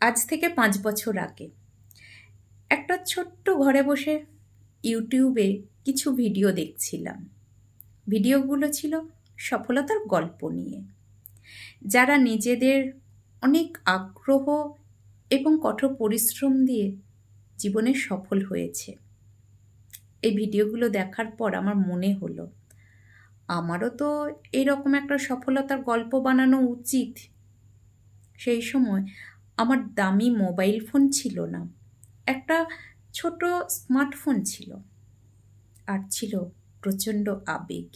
আজ থেকে পাঁচ বছর আগে। একটা ছোট্ট ঘরে বসে ইউটিউবে কিছু ভিডিও দেখছিলাম। ভিডিওগুলো ছিল সফলতার গল্প নিয়ে। যারা নিজেদের অনেক আগ্রহ এবং কঠোর পরিশ্রম দিয়ে জীবনে সফল হয়েছে, এই ভিডিওগুলো দেখার পর আমার মনে হলো, আমারও তো এরকম একটা সফলতার গল্প বানানো উচিত। সেই সময় আমার দামি মোবাইল ফোন ছিল না। একটা ছোট স্মার্টফোন ছিল আর ছিল প্রচণ্ড আবেগ।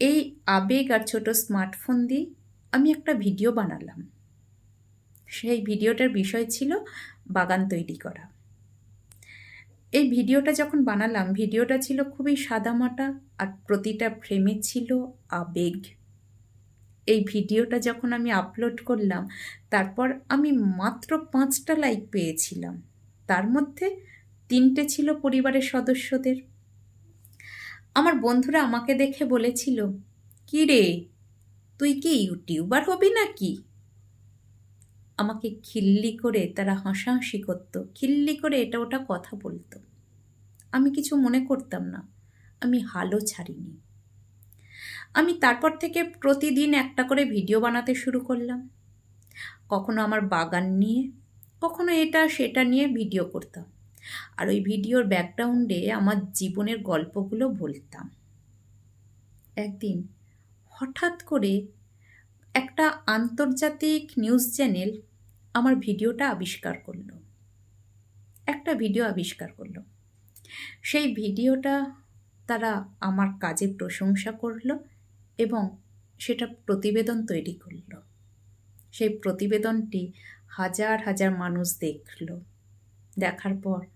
এই আবেগ আর ছোট স্মার্টফোন দিয়ে আমি একটা ভিডিও বানালাম। সেই ভিডিওটার বিষয় ছিল বাগান তৈরি করা। এই ভিডিওটা যখন বানালাম, ভিডিওটা ছিল খুবই সাদামাটা আর প্রতিটা ফ্রেমে ছিল আবেগ। এই ভিডিওটা যখন আমি আপলোড করলাম, তারপর আমি মাত্র পাঁচটা লাইক পেয়েছিলাম। তার মধ্যে তিনটে ছিল পরিবারের সদস্যদের। আমার বন্ধুরা আমাকে দেখে বলেছিল, কি রে, তুই কি ইউটিউবার হবি নাকি? আমাকে খিল্লি করে তারা হাসাহাসি করতো। খিল্লি করে এটা ওটা কথা বলতো। আমি কিছু মনে করতাম না। আমি হালও ছাড়িনি। আমি তারপর থেকে প্রতিদিন একটা করে ভিডিও বানাতে শুরু করলাম। কখনো আমার বাগান নিয়ে, কখনো এটা সেটা নিয়ে ভিডিও করতাম। আর ওই ভিডিওর ব্যাকগ্রাউন্ডে আমার জীবনের গল্পগুলো বলতাম। একদিন হঠাৎ করে একটা আন্তর্জাতিক নিউজ চ্যানেল আমার ভিডিওটা আবিষ্কার করল। একটা ভিডিও আবিষ্কার করল। সেই ভিডিওটা তারা আমার কাজে প্রশংসা করল এবং সেটা প্রতিবেদন তৈরি করল। সেই প্রতিবেদনটি হাজার হাজার মানুষ দেখল। দেখার পর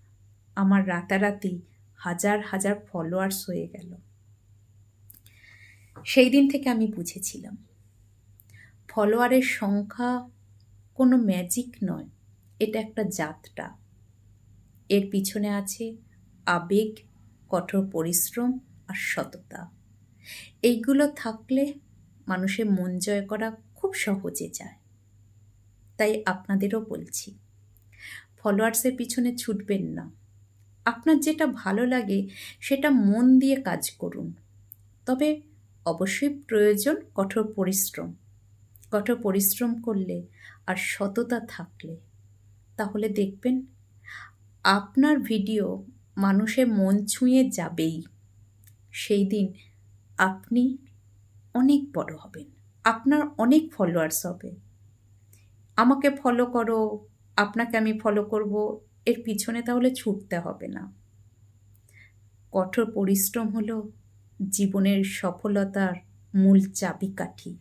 আমার রাতারাতি হাজার হাজার ফলোয়ার্স হয়ে গেল। সেই দিন থেকে আমি বুঝেছিলাম ফলোয়ারের সংখ্যা কোনো ম্যাজিক নয়, এটা একটা যাত্রা। এর পিছনে আছে আবেগ কঠোর পরিশ্রম আর সততা। এইগুলো থাকলে মানুষের মন জয় করা খুব সহজে যায়। তাই আপনাদেরও বলছি ফলোয়ার্সের পিছনে ছুটবেন না। আপনার যেটা ভালো লাগে সেটা মন দিয়ে কাজ করুন। তবে অবশ্যই প্রয়োজন কঠোর পরিশ্রম। কঠোর পরিশ্রম করলে আর সততা থাকলে। তাহলে দেখবেন, আপনার ভিডিও মানুষের মন ছুঁয়ে যাবেই। সেই দিন আপনি অনেক বড় হবেন। আপনার অনেক ফলোয়ার্স হবে। আমাকে ফলো করো, আপনাকে আমি ফলো করব, এর পিছনে তাহলে ছুটতে হবে না। কঠোর পরিশ্রম হলো জীবনের সফলতার মূল চাবিকাঠি।